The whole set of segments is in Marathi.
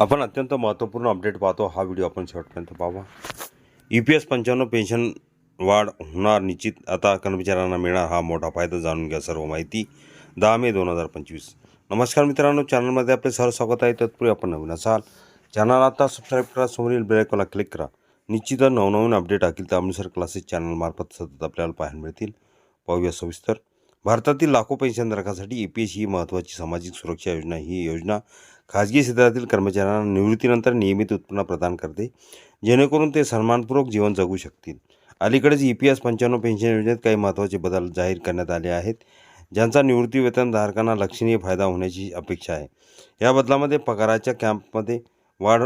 आपण अत्यंत महत्त्वपूर्ण अपडेट पाहतो. हा व्हिडिओ आपण शेवटपर्यंत पाहावा यू पी एस पंच्याण्णव पेन्शन वाढ होणार निश्चित. आता कर्मचाऱ्यांना मिळणार हा मोठा फायदा जाणून घ्या सर्व माहिती. दहा मे दोन हजार पंचवीस. नमस्कार मित्रांनो चॅनलमध्ये आपले सर स्वागत आहे. तत्पूर्वी आपण नवीन असाल चॅनल आता सबस्क्राईब करा समोरील बेलायकॉनला क्लिक करा. निश्चित नवनवीन अपडेट अखिल अमृतसर क्लासेस चॅनलमार्फत सतत आपल्याला पाहायला मिळतील. पाहूया सविस्तर. भारतातील लाखो पेन्शनधारकांसाठी ई पी एस ही महत्त्वाची सामाजिक सुरक्षा योजना. ही योजना खाजगी क्षेत्रातील कर्मचाऱ्यांना निवृत्तीनंतर नियमित उत्पन्न प्रदान करते जेणेकरून ते सन्मानपूर्वक जीवन जगू शकतील. अलीकडेच ई पी एस पंच्याण्णव पेन्शन योजनेत काही महत्त्वाचे बदल जाहीर करण्यात आले आहेत ज्यांचा निवृत्ती वेतनधारकांना लक्षणीय फायदा होण्याची अपेक्षा आहे. या बदलामध्ये पगाराच्या कॅम्पमध्ये वाढ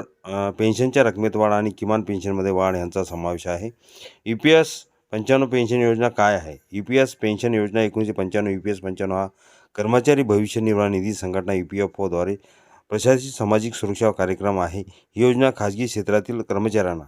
पेन्शनच्या रकमेत वाढ आणि किमान पेन्शनमध्ये वाढ यांचा समावेश आहे. ई पी एस पंच्याण्णव पेन्शन योजना काय आहे? ई पी एस पेन्शन योजना एकोणीसशे पंच्याण्णव ई पी एस पंच्याण्णव हा कर्मचारी भविष्य निर्वाह निधी संघटना ई पी एफ ओद्वारे प्रशासित सामाजिक सुरक्षा कार्यक्रम आहे. ही योजना खाजगी क्षेत्रातील कर्मचाऱ्यांना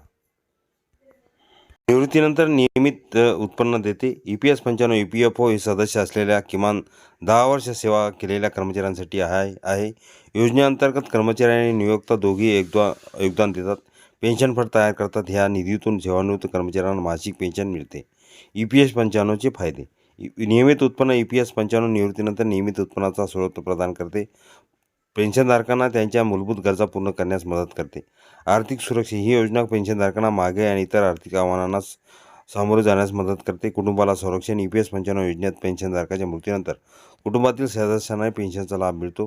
निवृत्तीनंतर नियमित उत्पन्न देते. ई पी एस पंच्याण्णव ई पी एफ ओ हे सदस्य असलेल्या किमान दहा वर्ष सेवा केलेल्या कर्मचाऱ्यांसाठी आहे आहे. योजनेअंतर्गत कर्मचाऱ्यांनी नियोक्ता दोघी एकदा योगदान देतात. पेन्शन फंड तयार करतात. ह्या निधीतून सेवानिवृत्त कर्मचाऱ्यांना मासिक पेन्शन मिळते. ई पी एस पंच्याण्णवचे फायदे. नियमित उत्पन्न ई पी एस पंच्याण्णव निवृत्तीनंतर नियमित उत्पन्नाचा स्रोत प्रदान करते. पेन्शनधारकांना त्यांच्या मूलभूत गरजा पूर्ण करण्यास मदत करते. आर्थिक सुरक्षा ही योजना पेन्शनधारकांना मागे आणि इतर आर्थिक आव्हानांना सामोरे जाण्यास मदत करते. कुटुंबाला संरक्षण ई पी एस पंच्याण्णव योजनेत पेन्शनधारकाच्या मृत्यूनंतर कुटुंबातील सदस्यांना पेन्शनचा लाभ मिळतो.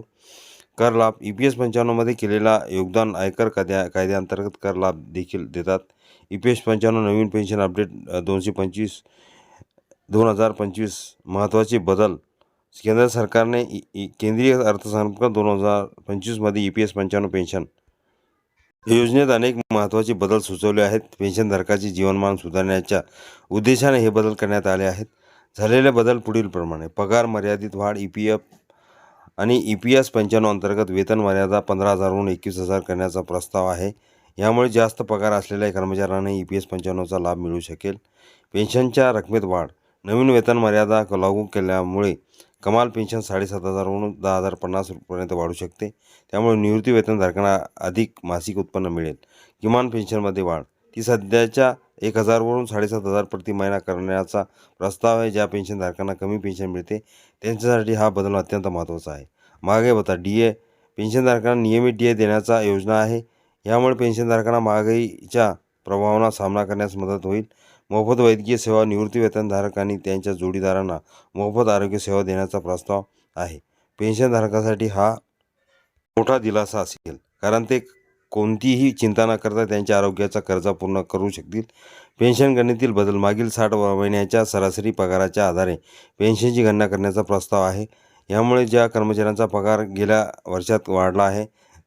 कर लाभ ई पी एस पंच्याण्णवमध्ये केलेला योगदान आयकर कायद्या कायद्याअंतर्गत कर लाभ देखील देतात. ई पी एस पंच्याण्णव नवीन पेन्शन अपडेट दोनशे पंचवीस दोन हजार पंचवीस महत्त्वाचे बदल केंद्र सरकारने इ- केंद्रीय अर्थसंकल्प दोन हजार पंचवीसमध्ये ई पी एस पंच्याण्णव पेन्शन योजनेत अनेक महत्त्वाचे बदल सुचवले आहेत. पेन्शनधारकाचे जीवनमान सुधारण्याच्या उद्देशाने हे बदल करण्यात आले आहेत. झालेले बदल पुढीलप्रमाणे पगार मर्यादित वाढ ई पी एफ आणि ई पी एस पंच्याण्णव अंतर्गत वेतन मर्यादा पंधरा हजारहून एकवीस हजार करण्याचा प्रस्ताव आहे. यामुळे जास्त पगार असलेल्या कर्मचाऱ्यांना ई पी एस पंच्याण्णवचा लाभ मिळू शकेल. पेन्शनच्या रकमेत वाढ. नवीन वेतन मर्यादा लागू केल्यामुळे कमाल पेन्शन साडेसात हजारवरून दहा हजार पन्नास रुपयापर्यंत वाढू शकते. त्यामुळे निवृत्ती वेतनधारकांना अधिक मासिक उत्पन्न मिळेल. किमान पेन्शनमध्ये वाढ. ती सध्याच्या एक हजारवरून साडेसात हजार प्रति महिना करण्याचा प्रस्ताव आहे ज्या पेन्शनधारकांना कमी पेन्शन मिळते. त्यांच्यासाठी हा बदल अत्यंत महत्त्वाचा आहे. मागे बता डी ए पेन्शनधारकांना नियमित डी ए देण्याचा योजना आहे. यामुळे पेन्शनधारकांना महागाईच्या प्रभावांना सामना करण्यास मदत होईल. मोफत वैद्यकीय सेवा निवृत्तीवेतनधारक आणि त्यांच्या जोडीदारांना मोफत आरोग्य सेवा देण्याचा प्रस्ताव आहे. पेन्शनधारकासाठी हा मोठा दिलासा असेल कारण ते कोणतीही चिंता न करता त्यांच्या आरोग्याचा कर्जा पूर्ण करू शकतील. पेन्शन गणनेतील बदल मागील साठ महिन्याच्या सरासरी पगाराच्या आधारे पेन्शनची गणना करण्याचा प्रस्ताव आहे. यामुळे ज्या कर्मचाऱ्यांचा पगार गेल्या वर्षात वाढला आहे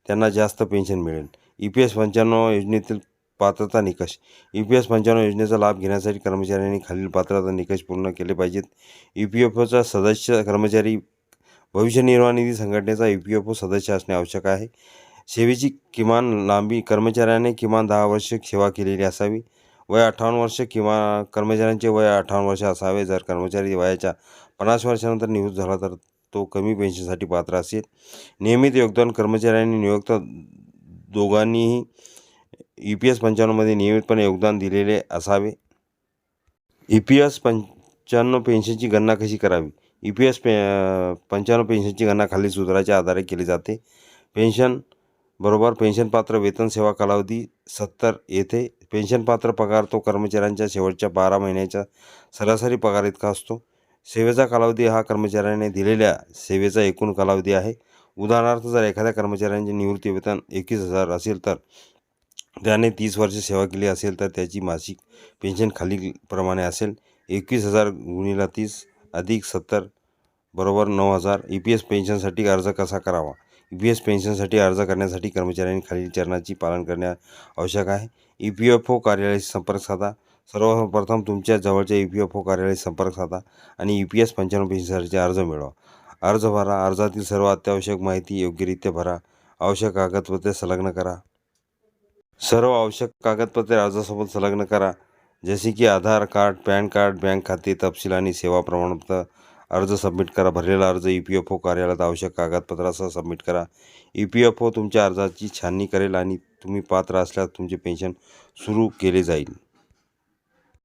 त्यांना जास्त पेन्शन मिळेल. ई पी एस पंच्याण्णव योजनेतील पात्रता निकष. ई पी एस पंच्याण्णव योजनेचा लाभ घेण्यासाठी कर्मचाऱ्यांनी खालील पात्रता निकष पूर्ण केले पाहिजेत. ई पी एफ ओचा सदस्य कर्मचारी भविष्य निर्वाह निधी संघटनेचा ई पी एफ ओ सदस्य असणे आवश्यक आहे. सेवेची किमान लांबी कर्मचाऱ्याने किमान दहा वर्ष सेवा केलेली असावी. वय अठ्ठावन्न वर्ष किंवा कर्मचाऱ्यांचे वय अठ्ठावन्न वर्ष असावे. जर कर्मचारी वयाच्या पन्नास वर्षानंतर निवृत्त झाला तर तो कमी पेन्शनसाठी पात्र असेल. नियमित योगदान कर्मचाऱ्यांनी नियुक्त दोघांनीही ई पी एस पंच्याण्णवमध्ये नियमितपणे योगदान दिलेले असावे. ई पी एस पंच्याण्णव पेन्शनची गणना कशी करावी? ई पी एस पे पंच्याण्णव पेन्शनची गणना खाली सूत्राच्या आधारे केली जाते. पेन्शन बरोबर पेन्शनपात्र वेतन सेवा कालावधी सत्तर येथे पेन्शनपात्र पगार तो कर्मचाऱ्यांच्या शेवटच्या बारा महिन्याच्या सरासरी पगार इतका असतो. सेवेचा कालावधी हा कर्मचाऱ्याने दिलेल्या सेवेचा एकूण कालावधी आहे. उदाहरणार्थ जर एखाद्या कर्मचाऱ्यांचे निवृत्ती वेतन एकवीस हजार असेल तर त्याने तीस वर्ष सेवा केली असेल तर त्याची मासिक पेन्शन खालीलप्रमाणे असेल. एकवीस हजार गुणिला तीस अधिक सत्तर बरोबर नऊ हजार. ई पी एस पेन्शनसाठी अर्ज कसा करावा? ई पी एस पेन्शनसाठी अर्ज करण्यासाठी कर्मचाऱ्यांनी खालील चरणाची पालन करणे आवश्यक आहे. ई पी एफ ओ कार्यालयाशी संपर्क साधा. सर्वप्रथम तुमच्या जवळच्या ई पी एफ ओ कार्यालयाशी संपर्क साधा आणि ई पी एस पंच्याण्णव पेन्शनसाठी अर्ज मिळवा. अर्ज भरा. अर्जातील सर्व अत्यावश्यक माहिती योग्यरित्या भरा. आवश्यक कागदपत्रे संलग्न करा. सर्व आवश्यक कागदपत्रे अर्जासोबत संलग्न करा. जसे की Aadhaar card PAN card bank खाते तपशील आणि सेवा प्रमाणपत्र. अर्ज सबमिट करा. भरलेला अर्ज ई पी एफ ओ कार्यालयात आवश्यक कागदपत्रासह सबमिट करा. ई पी एफ ओ तुमच्या अर्जाची छाननी करेल आणि तुम्ही पात्र असल्यास तुमचे पेन्शन सुरू केले जाईल.